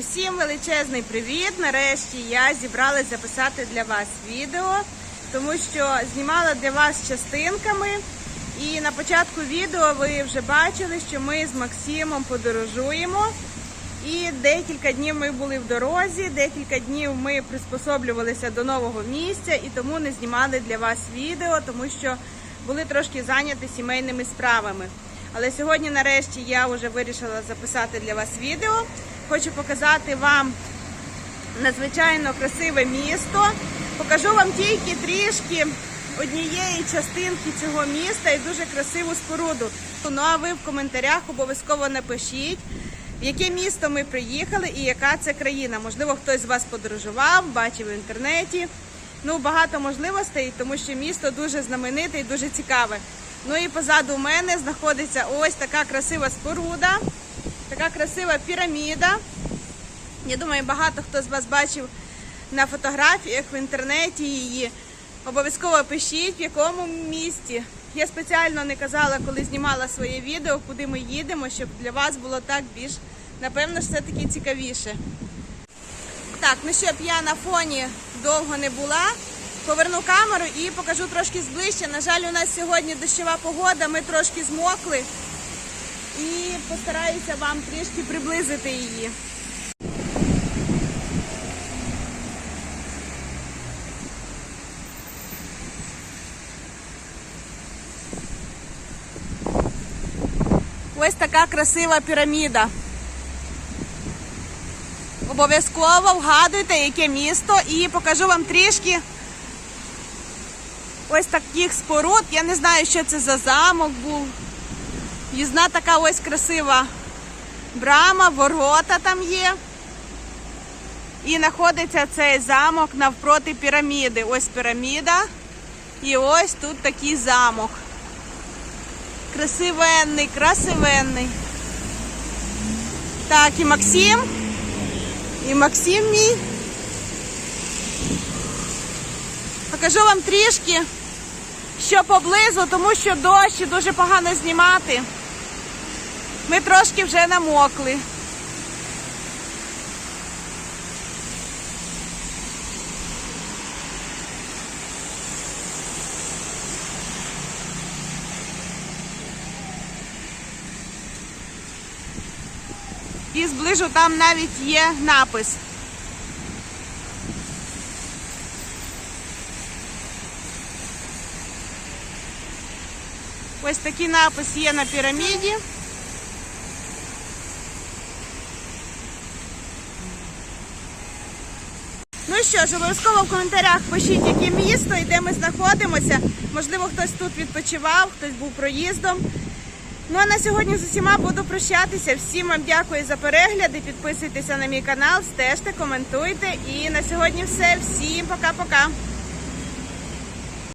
Усім величезний привіт! Нарешті я зібралась записати для вас відео, тому що знімала для вас частинками. І на початку відео ви вже бачили, що ми з Максимом подорожуємо. І декілька днів ми були в дорозі, декілька днів ми приспособлювалися до нового місця і тому не знімали для вас відео, тому що були трошки зайняті сімейними справами. Але сьогодні, нарешті, я вже вирішила записати для вас відео. Хочу показати вам надзвичайно красиве місто. Покажу вам тільки трішки однієї частинки цього міста і дуже красиву споруду. Ну а ви в коментарях обов'язково напишіть, в яке місто ми приїхали і яка це країна. Можливо, хтось з вас подорожував, бачив в інтернеті. Ну, багато можливостей, тому що місто дуже знамените і дуже цікаве. Ну і позаду мене знаходиться ось така красива споруда, така красива піраміда. Я думаю, багато хто з вас бачив на фотографіях в інтернеті її. Обов'язково пишіть, в якому місті. Я спеціально не казала, коли знімала своє відео, куди ми їдемо, щоб для вас було так більш, напевно, ж все-таки цікавіше. Так, ну щоб я на фоні довго не була, поверну камеру і покажу трошки зближче. На жаль, у нас сьогодні дощова погода, ми трошки змокли і постараюся вам трішки приблизити її. Ось така красива піраміда. Обов'язково вгадуйте, яке місто, і покажу вам трішки ось таких споруд. Я не знаю, що це за замок був. Юзна така ось красива брама, ворота там є. І знаходиться цей замок навпроти піраміди. Ось піраміда. І ось тут такий замок. Красивенний, красивенний. Так, і Максим. І Максим мій. Покажу вам трішки, що поблизу, тому що дощ і дуже погано знімати. Ми трошки вже намокли. І зближу там навіть є напис. Ось такий напис є на піраміді. Ну що ж, обов'язково в коментарях пишіть, яке місто і де ми знаходимося. Можливо, хтось тут відпочивав, хтось був проїздом. Ну а на сьогодні з усіма буду прощатися. Всім вам дякую за перегляди. Підписуйтеся на мій канал, стежте, коментуйте. І на сьогодні все. Всім пока-пока.